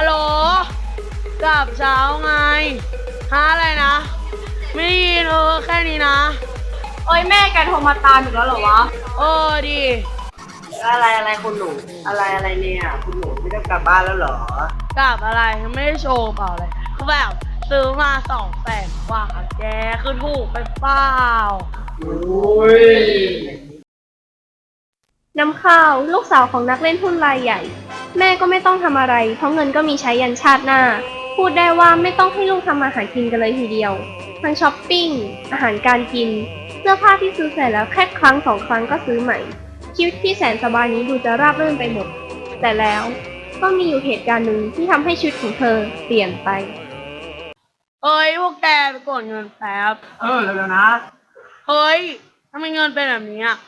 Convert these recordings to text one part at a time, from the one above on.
ฮัลโหลกลับเช้าไงฮะอะไรนะ ไม่ได้ยินเออแค่นี้นะเอ้ยแม่แกโทรมาตามอีกแล้วเหรอวะ เออดีอะไรอะไรคุณหนู อะไรอะไรเนี่ยคุณหนูไม่ได้กลับบ้านแล้วเหรอกลับอะไรไม่ได้โชว์เปล่าเลยคือแบบซื้อมาสองแสนกว่าแกคือถูกไปเปล่า อุ้ย น้ำข้าว ลูกสาวของนักเล่นหุ้นรายใหญ่ แม่ก็ไม่ต้องทำอะไร เพราะเงินก็มีใช้ยันชาติหน้า พูดได้ว่าไม่ต้องให้ลูกทำอาหารกินกันเลยทีเดียว ทั้งช้อปปิ้ง อาหารการกิน เสื้อผ้าที่ซื้อเสร็จแล้วแค่ครั้งสองครั้งก็ซื้อใหม่ ชีวิตที่แสนสบายนี้ดูจะราบรื่นไปหมด แต่แล้วก็มีอยู่เหตุการณ์หนึ่งที่ทำให้ชีวิตของเธอเปลี่ยนไป เอ้ยพวกแกไปกดเงินแป๊บ เออเร็วๆนะ เฮ้ยทำไมเงินเป็นแบบนี้อะ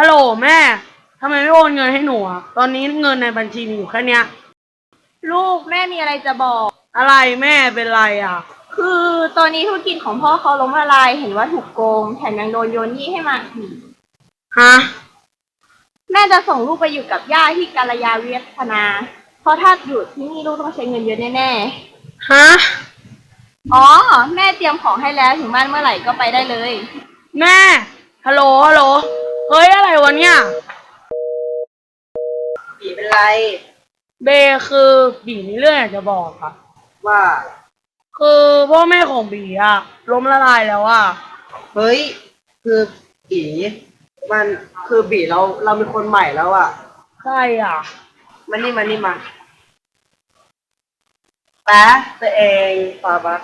ฮัลโหลแม่ทำไมไม่โอนเงินให้หนูอะตอนนี้เงินในบัญชีมีอยู่แค่เนี้ย ลูกแม่มีอะไรจะบอก อะไรแม่เป็นไรอะ คือตอนนี้ธุรกิจของพ่อเขาล้มละลายเห็นว่าถูกโกงแถมยังโดนโยนหนี้ให้มาอีกฮะ แม่จะส่งลูกไปอยู่กับย่าที่กาลยาเวียฒนา เพราะถ้าอยู่ที่นี่ลูกต้องใช้เงินเยอะแน่ฮะ ๆอ๋อ แม่เตรียมของให้แล้วถึงบ้านเมื่อไหร่ก็ไปได้เลย แม่ ฮัลโหล ฮัลโหล เฮ้ยอะไรวะเนี่ย ผีเป็นไร เบคือบีมีเรื่องอยากจะบอกอะว่า คือพ่อแม่ของบีอะล้มละลายแล้วอะเฮ้ย คือผีมันคือบีเราเราเป็นคนใหม่แล้วอะใครอะมันนี่มานี่มาแป๊ะตัวเองปาปะ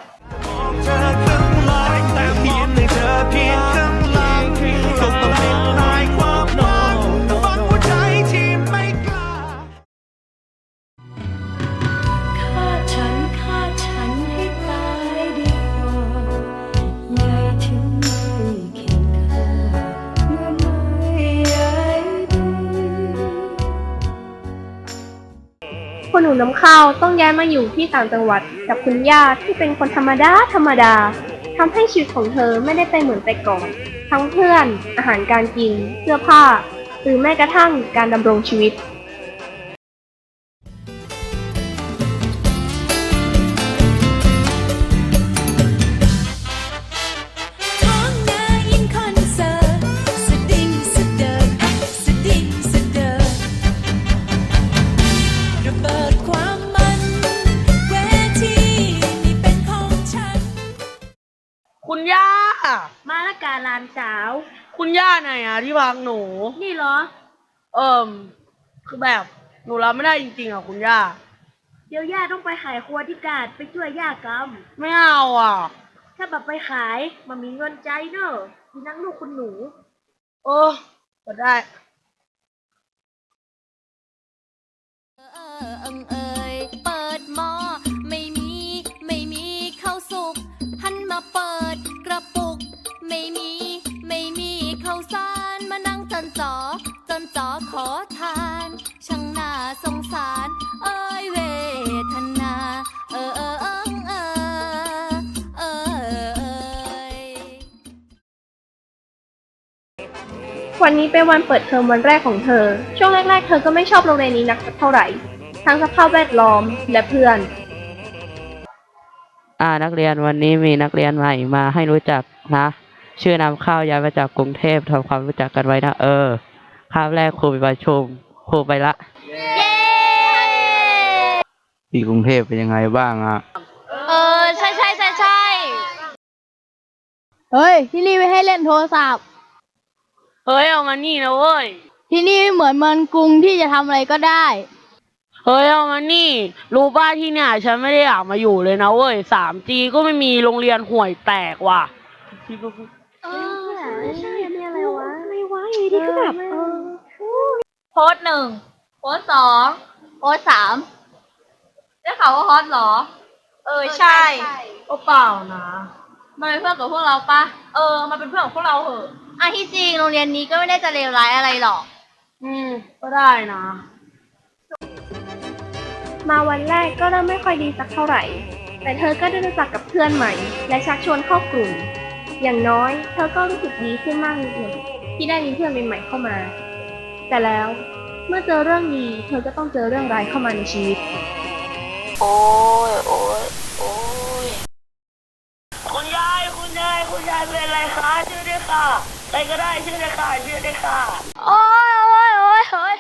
ูน้ำข้าวต้องย้ายมาอยู่ที่ต่างจังหวัดกับคุณย่าที่เป็นคนธรรมดาธรรมดาทำให้ชีวิตของเธอไม่ได้ไปเหมือนแต่ก่อน ทั้งเพื่อน อาหารการกิน เสื้อผ้า หรือแม้กระทั่งการดำรงชีวิต มาละกาลานสาว คุณย่าไหนอะที่พักหนู นี่เหรอ เอิมคือแบบหนูรับไม่ได้จริงๆอะคุณย่า เดี๋ยวย่าต้องไปขายครัวที่กาดไปช่วยย่ากรรมไม่เอาอะถ้าแบบไปขายมันมีเงินใจเนอะที่นั่งลูกคุณหนูเออก็ได้ เออเอิงเอย ม่มี ไม่มีข้าวสารมานั่งจนจอจนจอขอทาน ช่างน่าสงสาร เอ้ยเวทนา เออเออเอิงเออเออเอยวันนี้เป็นวันเปิดเทอมวันแรกของเธอ ช่วงแรก ๆ เธอก็ไม่ชอบโรงเรียนนี้นักสักเท่าไหร่ ทั้งสภาพแวดล้อมและเพื่อน อ่านักเรียนวันนี้มีนักเรียนใหม่มาให้รู้จักนะ ชื่อนำข้าวย้ายมาจากกรุงเทพทำความรู้จักกันไว้นะ เออคาบแรกครูไปประชุมครูไปละที่กรุงเทพเป็นยังไงบ้างอะ เออ ใช่ใช่ใช่ใช่เฮ้ย ที่นี่ไม่ให้เล่นโทรศัพท์ เฮ้ยเอามานี่นะเว้ย ที่นี่ไม่เหมือนเมืองกรุงที่จะทำอะไรก็ได้ เฮ้ยเอามานี่ รู้ป่ะที่เนี่ยฉันไม่ได้อยากมาอยู่เลยนะเว้ย 3G ก็ไม่มีโรงเรียนห่วยแตกว่ะ เออใช่อันนี้อะไรวะอะไรวะอยู่ดีก็แบบเออโพสต์หนึ่งโพสต์สองโพสต์สามได้ข่าวว่าฮอตเหรอ เออใช่ก็เปล่านะมันเป็นเพื่อนกับพวกเราปะเออมันเป็นเพื่อนของพวกเราเหอะอะที่จริงโรงเรียนนี้ก็ไม่ได้จะเลวร้ายอะไรหรอก อืม ก็ได้นะ มาวันแรกก็เริ่มไม่ค่อยดีสักเท่าไหร่ แต่เธอก็ได้รู้จักกับเพื่อนใหม่ และชักชวนเข้ากลุ่ม อย่างน้อยเธอก็รู้สึกดีขึ้นมากหนึ่งที่ได้มีเพื่อนใหม่ๆเข้ามา แต่แล้วเมื่อเจอเรื่องดีเธอก็ต้องเจอเรื่องร้ายเข้ามาในชีวิต โอ้ยโอ้ยโอ้ยคุณยายคุณยายคุณยายเป็นอะไรคะช่วยด้วยค่ะใครก็ได้ช่วยด้วยค่ะช่วยด้วยค่ะโอ้ยโอ้ยโอ้ยโอ้ย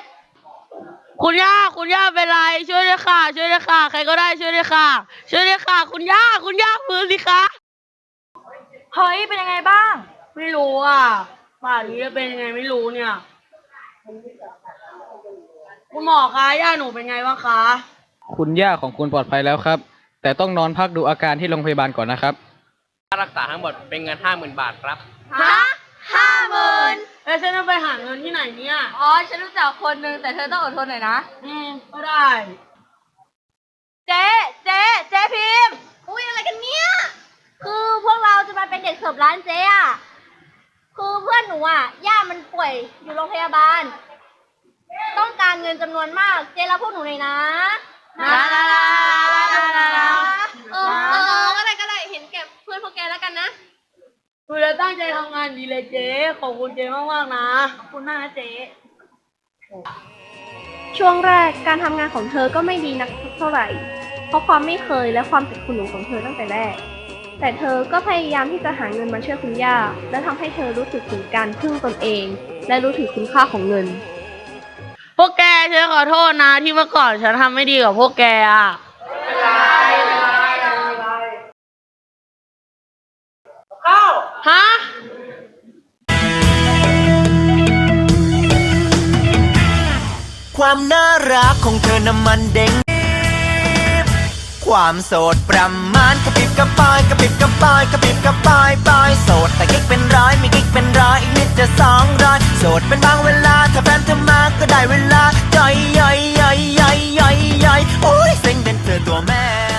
คุณย่าคุณย่าเป็นไรช่วยด้วยค่ะ ช่วยด้วยค่ะ ใครก็ได้ช่วยด้วยค่ะ ช่วยด้วยค่ะ คุณย่าคุณย่าฟื้นสิคะ เฮ้ย เป็นยังไงบ้าง ไม่รู้อะป่านนี้จะเป็นยังไงไม่รู้เนี่ย คุณหมอคะย่าหนูเป็นไงบ้างคะ คุณย่าของคุณปลอดภัยแล้วครับ แต่ต้องนอนพักดูอาการที่โรงพยาบาลก่อนนะครับ ค่ารักษาทั้งหมดเป็นเงินห้าหมื่นบาทครับ ฮะห้าหมื่นเอ้ยฉันจะไปหาเงินที่ไหนเนี่ย อ๋อ ฉันรู้จักคนนึงแต่เธอต้องอดทนหน่อยนะ อืมก็ได้ เจ๊ เจ๊ เจ๊พิมพ์อุ้ยอะไรกันเนี่ย คือ มาเป็นเด็กเสิร์ฟร้านเจ๊อะคือเพื่อนหนูอะย่ามันป่วยอยู่โรงพยาบาล ต้องการเงินจำนวนมาก เจ๊รับพวกหนูหน่อยนะนะนะนะนะนะเออเออก็ได้ก็ได้เห็นแก่เพื่อนพวกแกแล้วกันนะคุณจะตั้งใจทำงานดีเลยเจ๊ขอบคุณเจ๊มากๆนะขอบคุณมากนะเจ๊ช่วงแรกการทำงานของเธอก็ไม่ดีนักเท่าไหร่ เพราะความไม่เคยและความติดคุณหนูของเธอตั้งแต่แรก แต่เธอก็พยายามที่จะหาเงินมาช่วยคุณย่า และทำให้เธอรู้สึกถึงการพึ่งตนเอง และรู้ถึงคุณค่าของเงิน พวกแกฉันขอโทษนะที่เมื่อก่อนฉันทำไม่ดีกับพวกแกอะฮะความน่ารักของเธอน้ำมันเด้ง ความโสดประมาณกระปิบกระปายกระปิบกระปายกระปิบกระปายปลายโสดแต่กิ๊กเป็นร้อยมีกิ๊กเป็นร้อยอีกนิดจะสองร้อยโสดเป็นบางเวลาถ้าแฟนเธอมาก็ได้เวลาย่อยย่อยย่อยย่อยย่อยย่อยโอ้ยเซ็งเป็นเธอตัวแม่